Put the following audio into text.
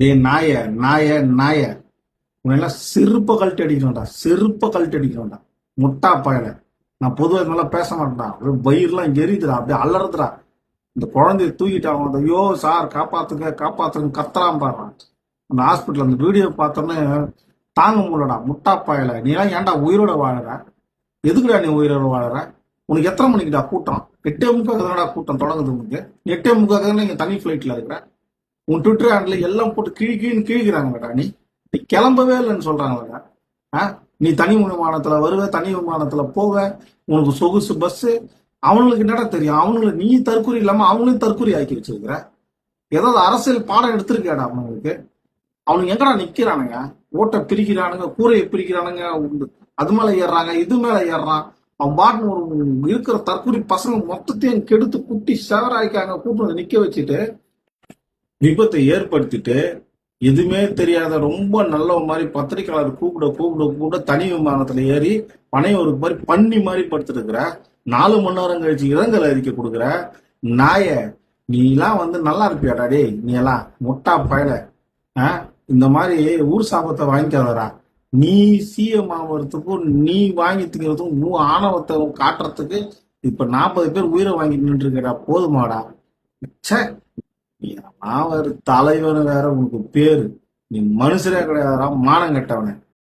டேய் நாய நாய நாய. உன்னெல்லாம் செருப்பை கழட்டி அடிக்கணும்டா செருப்பை கழட்டி அடிக்கணும்டா. முட்டா பயல. நான் பொதுவாக இது பேச மாட்டேன்டா. அப்படியே வயிறுலாம் எரியுதுடா அப்படியே அலறுதுடா. இந்த குழந்தைய தூக்கிட்டு அவன் ஐயோ சார் காப்பாத்துங்க காப்பாத்துங்க கத்தலாம் பாடுறான் அந்த ஹாஸ்பிட்டல் அந்த வீடியோ பார்த்தோன்னே தாங்க முடியலடா முட்டா பயல. நீ எல்லாம் ஏன்டா உயிரோட வாழற? எதுக்குடா நீ உயிரோட வாழற? உனக்கு எத்தனை மணிக்குடா கூட்டம்? எட்டே முக்காக தானடா கூட்டம் தொடங்குது உனக்கு? எட்டே முக்காக தானே நீங்கள் தனி ஃப்ளைட்டில் இருக்கிற? உன் ட்விட்டர் ஹேண்டில் எல்லாம் போட்டு கிழி கிழின்னு கிழிக்கிறாங்கடா நீ நீ கிளம்பவே இல்லைன்னு சொல்றாங்களா ஆ? நீ தனி விமானத்துல வருவ தனி விமானத்துல போவ உனக்கு சொகுசு பஸ்ஸு அவனுங்களுக்கு என்னடா தெரியும்? அவனுங்களுக்கு நீ தற்கொலை இல்லாம அவங்களையும் தற்கொலை ஆக்கி வச்சிருக்கிற. ஏதாவது அரசியல் பாடம் எடுத்திருக்காடா அவனுங்களுக்கு? அவனுங்க எங்கடா நிக்கிறானுங்க? ஓட்டை பிரிக்கிறானுங்க கூரையை பிரிக்கிறானுங்க உண்டு. அது மேல ஏறுறாங்க இது மேல ஏறுறான். அவன் பாட்டு ஒரு இருக்கிற தற்கொலை பசங்க மொத்தத்தையும் கெடுத்து குட்டி செவராய்க்காங்க கூட்டு வந்து நிக்க வச்சுட்டு விபத்தை ஏற்படுத்திட்டு எதுவுமே தெரியாத ரொம்ப நல்ல மாதிரி பத்திரிக்கையாளர் கூப்பிட கூப்பிட கூப்பிட தனி விமானத்துல ஏறி பனையூருக்கு மாதிரி பண்ணி மாதிரி படுத்துருக்கிற நாலு மணி நேரம் கழிச்சு இரங்கல் அறிக்கை கொடுக்குற நாய நீ எல்லாம் வந்து நல்லா இருப்பியாடா டேய் நீ எல்லாம் முட்டா பயல. ஆ? இந்த மாதிரி ஊர் சாபத்தை வாங்கிக்காதடா. நீ சிஎம் ஆகிறதுக்கும் நீ வாங்கி திங்கிறதுக்கும் நீ ஆணவத்தை காட்டுறதுக்கு இப்ப நாற்பது பேர் உயிரை வாங்கி நின்று இருக்கடா போதுமாடா. சே நான் ஒரு தலைவன் வேற உனக்கு பேரு. நீ மனுஷரே கிடையாதான் மானம் கட்டவனே.